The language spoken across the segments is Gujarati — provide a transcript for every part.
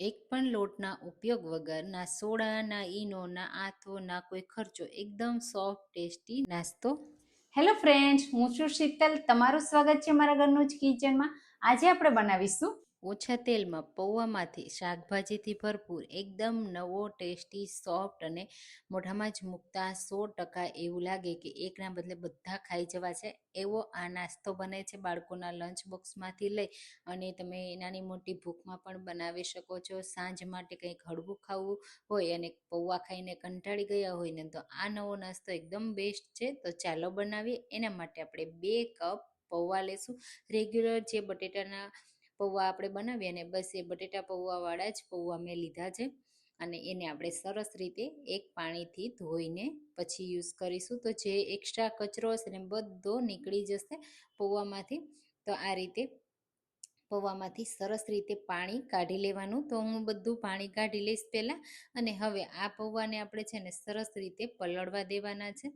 એક પણ લોટના ઉપયોગ વગર ના સોડા ના ઈનો ના આથો ના કોઈ ખર્ચો એકદમ સોફ્ટ ટેસ્ટી નાસ્તો. હેલો ફ્રેન્ડ્સ હું છું શીતલ. તમારું સ્વાગત છે મારા ઘરનું જ કિચનમાં આજે આપણે બનાવીશું ઓછા તેલમાં પૌવામાંથી શાકભાજીથી ભરપૂર, એકદમ નવો, ટેસ્ટી, સોફ્ટ અને મોઢામાં જ મૂકતા સો ટકા એવું લાગે કે એકના બદલે બધા ખાઈ જવા છે. એવો આ નાસ્તો બને છે બાળકોના લંચ બોક્સમાંથી લઈ અને તમે નાની મોટી ભૂખમાં પણ બનાવી શકો છો. સાંજ માટે કંઈક હળવું ખાવું હોય અને પૌવા ખાઈને કંટાળી ગયા હોય ને તો આ નવો નાસ્તો એકદમ બેસ્ટ છે. તો ચાલો બનાવીએ. એના માટે આપણે બે કપ પૌવા લેશું. રેગ્યુલર જે બટેટાના પૌવા આપણે બનાવીએ અને બસ એ બટેટા પૌવાવાળા જ પૌવા મેં લીધા છે. અને એને આપણે સરસ રીતે એક પાણીથી ધોઈને પછી યુઝ કરીશું. તો જે એક્સ્ટ્રા કચરો હશે ને બધો નીકળી જશે પૌવામાંથી. તો આ રીતે પૌવામાંથી સરસ રીતે પાણી કાઢી લેવાનું. તો હું બધું પાણી કાઢી લઈશ પહેલાં. અને હવે આ પૌવાને આપણે છે ને સરસ રીતે પલળવા દેવાના છે.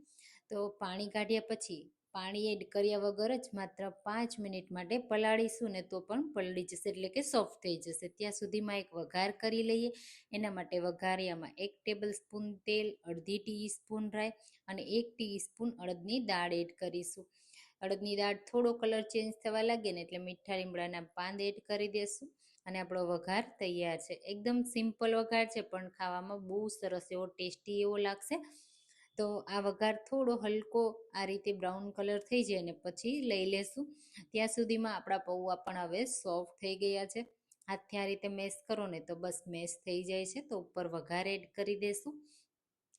તો પાણી કાઢ્યા પછી પાણી એડ કર્યા વગર જ માત્ર પાંચ મિનિટ માટે પલાળીશું ને તો પણ પલળી જશે, એટલે કે સોફ્ટ થઈ જશે. ત્યાં સુધીમાં એક વઘાર કરી લઈએ. એના માટે વઘારિયામાં એક ટેબલ સ્પૂન તેલ, અડધી ટી સ્પૂન રાઈ અને એક ટી સ્પૂન અડદની દાળ એડ કરીશું. અડદની દાળ થોડો કલર ચેન્જ થવા લાગે ને એટલે મીઠા લીમડાના પાન એડ કરી દેશું અને આપણો વઘાર તૈયાર છે. એકદમ સિમ્પલ વઘાર છે, પણ ખાવામાં બહુ સરસ એવો ટેસ્ટી એવો લાગશે. તો આ વઘાર થોડો હલકો આ રીતે બ્રાઉન કલર થઈ જાય ને પછી લઈ લેશું. ત્યાં સુધીમાં આપણા પૌવા પણ હવે સોફ્ટ થઈ ગયા છે. હાથથી આ રીતે મેશ કરો ને તો બસ મેશ થઈ જાય છે. તો ઉપર વઘાર એડ કરી દેશું.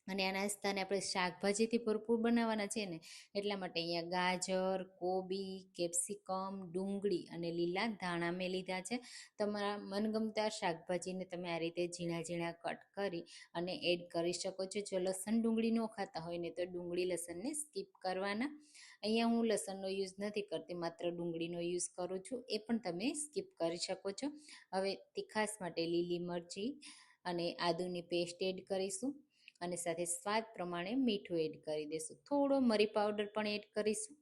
અને આ નાસ્તાને આપણે શાકભાજીથી ભરપૂર બનાવવાના છે ને, એટલા માટે અહીંયા ગાજર, કોબી, કેપ્સિકમ, ડુંગળી અને લીલા ધાણા મેં લીધા છે. તમારા મનગમતા શાકભાજીને તમે આ રીતે ઝીણા ઝીણા કટ કરી અને એડ કરી શકો છો. જો લસણ ડુંગળી ન ખાતા હોય ને, તો ડુંગળી લસણને સ્કીપ કરવાના. અહીંયા હું લસણનો યુઝ નથી કરતી, માત્ર ડુંગળીનો યુઝ કરું છું. એ પણ તમે સ્કીપ કરી શકો છો. હવે તીખાસ માટે લીલી મરચી અને આદુની પેસ્ટ એડ કરીશું. અને સાથે સ્વાદ પ્રમાણે મીઠું એડ કરી દઈશું થોડો મરી પાવડર પણ એડ કરીશું.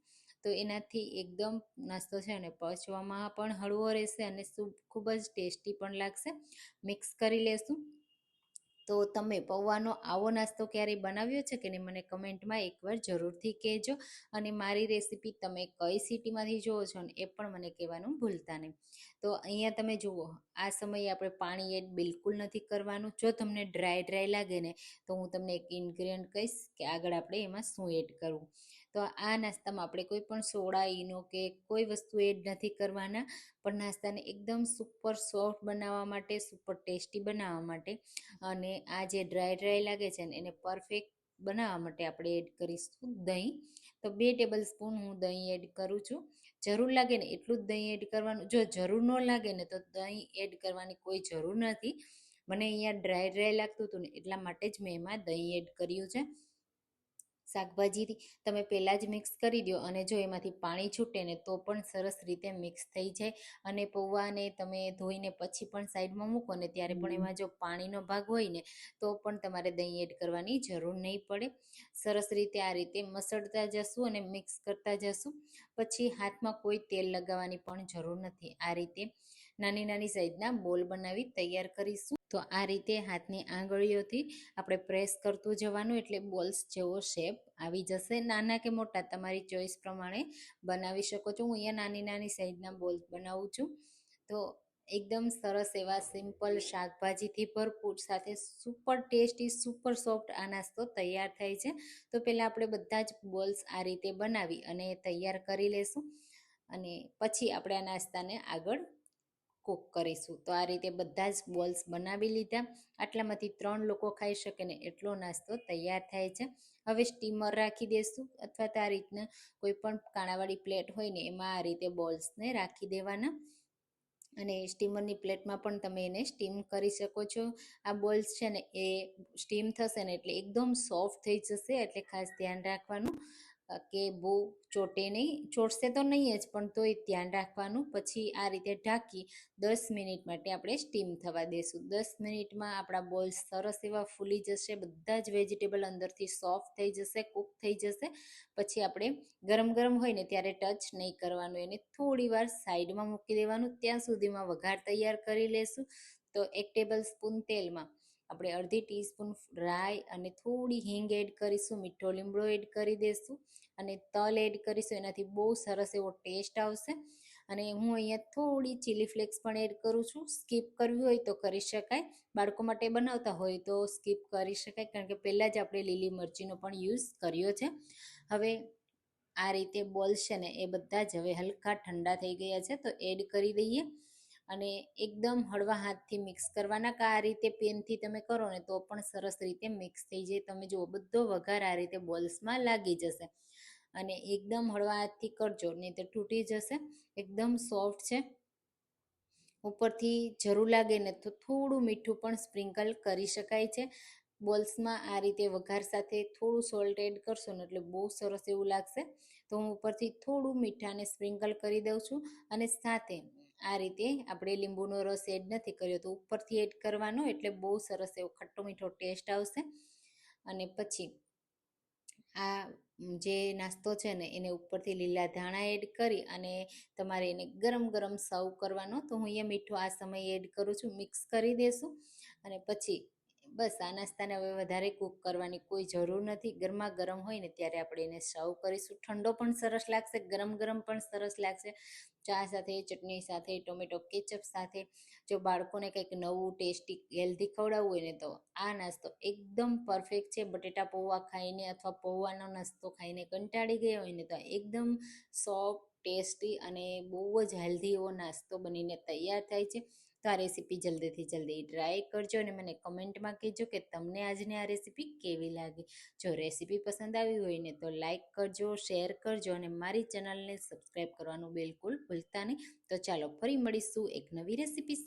તો એનાથી એકદમ નાસ્તો છે અને પચવામાં પણ હળવો રહેશે અને ખૂબ જ ટેસ્ટી પણ લાગશે. મિક્સ કરી લેશું. તો તમે પૌવાનો આવો નાસ્તો ક્યારેય બનાવ્યો છે કે નહીં મને કમેન્ટમાં એકવાર જરૂરથી કહેજો અને મારી રેસીપી તમે કઈ સિટીમાંથી જુઓ છો ને એ પણ મને કહેવાનું ભૂલતા નહીં. તો અહીંયા તમે જુઓ, આ સમયે આપણે પાણી એડ બિલકુલ નથી કરવાનું. જો તમને ડ્રાય ડ્રાય લાગે ને, તો હું તમને એક ઇન્ગ્રીડિયન્ટ કહીશ કે આગળ આપણે એમાં શું એડ કરવું. તો આ નાસ્તામાં આપણે કોઈ પણ સોડા, ઈનો કે કોઈ વસ્તુ એડ નથી કરવાના, પણ નાસ્તાને એકદમ સુપર સોફ્ટ બનાવવા માટે, સુપર ટેસ્ટી બનાવવા માટે અને આ જે ડ્રાય ડ્રાય લાગે છે ને, એને પરફેક્ટ બનાવવા માટે આપણે એડ કરીશું દહીં. તો બે ટેબલ સ્પૂન હું દહીં એડ કરું છું. જરૂર લાગે ને એટલું જ દહીં એડ કરવાનું, જો જરૂર ન લાગે ને તો દહીં એડ કરવાની કોઈ જરૂર નથી. મને અહીંયા ડ્રાય ડ્રાય લાગતું હતું ને, એટલા માટે જ મેં એમાં દહીં એડ કર્યું છે. શાકભાજી તમે પહેલાં જ મિક્સ કરી દો અને જો એમાંથી પાણી છૂટે ને તો પણ સરસ રીતે મિક્સ થઈ જાય અને પૌવાને તમે ધોઈને પછી પણ સાઈડમાં મૂકો ને ત્યારે પણ એમાં જો પાણીનો ભાગ હોય ને તો પણ તમારે દહીં એડ કરવાની જરૂર નહીં પડે. સરસ રીતે આ રીતે મસળતા જશું અને મિક્સ કરતા જશું. પછી હાથમાં કોઈ તેલ લગાવવાની પણ જરૂર નથી. આ રીતે નાની નાની સાઈઝના બોલ બનાવી તૈયાર કરીશું. તો આ રીતે હાથની આંગળીઓથી આપણે પ્રેસ કરતું જવાનું એટલે બોલ્સ જેવો શેપ આવી જશે. નાના કે મોટા તમારી ચોઈસ પ્રમાણે બનાવી શકો છો. હું અહીંયા નાની નાની સાઈઝના બોલ્સ બનાવું છું. તો એકદમ સરસ એવા સિમ્પલ શાકભાજીથી ભરપૂર સાથે સુપર ટેસ્ટી, સુપર સોફ્ટ આ નાસ્તો તૈયાર થાય છે. તો પહેલાં આપણે બધા જ બોલ્સ આ રીતે બનાવી અને તૈયાર કરી લેશું. અને પછી આપણે આ નાસ્તાને આગળ કૂક કરીશું. તો આ રીતે બધા જ બોલ્સ બનાવી લીધા. આટલામાંથી ત્રણ લોકો ખાઈ શકે ને એટલો નાસ્તો તૈયાર થાય છે. હવે સ્ટીમર રાખી દઈશું અથવા તો આ રીતના કોઈ પણ કાણાવાળી પ્લેટ હોય ને એમાં આ રીતે બોલ્સને રાખી દેવાના. અને સ્ટીમરની પ્લેટમાં પણ તમે એને સ્ટીમ કરી શકો છો. આ બોલ્સ છે ને એ સ્ટીમ થશે ને એટલે એકદમ સોફ્ટ થઈ જશે એટલે ખાસ ધ્યાન રાખવાનું. કે બહુ ચોટે નહીં, ચોટશે તો નહીં જ, પણ તોય ધ્યાન રાખવાનું. પછી આ રીતે ઢાંકી દસ મિનિટ માટે આપણે સ્ટીમ થવા દેશું. દસ મિનિટમાં આપણા બોલ્સ સરસ એવા ફૂલી જશે, બધા જ વેજીટેબલ અંદરથી સોફ્ટ થઈ જશે, કૂક થઈ જશે. પછી આપણે ગરમ ગરમ હોય ને ત્યારે ટચ નહીં કરવાનું, એને થોડી વાર સાઈડમાં મૂકી દેવાનું. ત્યાં સુધીમાં વઘાર તૈયાર કરી લેશું. તો એક ટેબલ સ્પૂન તેલમાં આપણે અડધી ટીસ્પૂન રાઈ અને થોડી હિંગ એડ કરીશું, મીઠો લીમડો એડ કરી દઈશું અને તલ એડ કરીશું. એનાથી બહુ સરસ એવો ટેસ્ટ આવશે. અને હું અહીંયા થોડી ચીલી ફ્લેક્સ પણ એડ કરું છું. સ્કીપ કરવી હોય તો કરી શકાય. બાળકો માટે બનાવતા હોય તો સ્કીપ કરી શકાય, કારણ કે પહેલાં જ આપણે લીલી મરચીનો પણ યુઝ કર્યો છે. હવે આ રીતે બોલ્સ છે ને એ બધા જ હવે હલકા ઠંડા થઈ ગયા છે, તો એડ કરી દઈએ. અને એકદમ હળવા હાથથી મિક્સ કરવાના કે આ રીતે પેનથી તમે કરો ને તો પણ સરસ રીતે મિક્સ થઈ જાય. તમે જુઓ, બધો વઘાર આ રીતે બોલ્સમાં લાગી જશે. અને એકદમ હળવા હાથથી કરજો, નહીં તો તૂટી જશે. એકદમ સોફ્ટ છે. ઉપરથી જરૂર લાગે ને તો થોડું મીઠું પણ સ્પ્રિંકલ કરી શકાય છે. બોલ્સમાં આ રીતે વઘાર સાથે થોડું સોલ્ટ એડ કરશો ને એટલે બહુ સરસ એવું લાગશે. તો હું ઉપરથી થોડું મીઠાને સ્પ્રિંકલ કરી દઉં છું. અને સાથે આ રીતે આપણે લીંબુનો રસ એડ નથી કર્યો તો ઉપરથી એડ કરવાનો એટલે બહુ સરસ એવો ખટ્ટો મીઠો ટેસ્ટ આવશે. અને પછી આ જે નાસ્તો છે ને એને ઉપરથી લીલા ધાણા એડ કરી અને તમારે એને ગરમ ગરમ સર્વ કરવાનો તો હું અહીંયા મીઠું આ સમયે એડ કરું છું, મિક્સ કરી દેશું. અને પછી બસ આ નાસ્તાને હવે વધારે કૂક કરવાની કોઈ જરૂર નથી. ગરમા ગરમ હોય ને ત્યારે આપણે એને સર્વ કરીશું. ઠંડો પણ સરસ લાગશે ગરમ ગરમ પણ સરસ લાગશે. ચા સાથે, ચટણી સાથે, ટોમેટો કેચઅપ સાથે. જો બાળકોને કંઈક નવું, ટેસ્ટી હેલ્ધી ખવડાવવું હોય ને તો આ નાસ્તો એકદમ પરફેક્ટ છે. બટેટા પૌવા ખાઈને અથવા પૌવાનો નાસ્તો ખાઈને કંટાળી ગયા હોય ને તો એકદમ સોફ્ટ ટેસ્ટી અને બહુ જ હેલ્ધી એવો નાસ્તો બનીને તૈયાર થાય છે. તો આ રેસીપી જલ્દીથી જલ્દી ટ્રાય કરજો અને મને કમેન્ટમાં કહેજો કે તમને આજની આ રેસીપી કેવી લાગી. જો રેસીપી પસંદ આવી હોય ને તો લાઈક કરજો, શેર કરજો અને મારી ચેનલને સબસ્ક્રાઈબ કરવાનું બિલકુલ ભૂલતા નહીં. તો ચાલો ફરી મળીશું એક નવી રેસીપી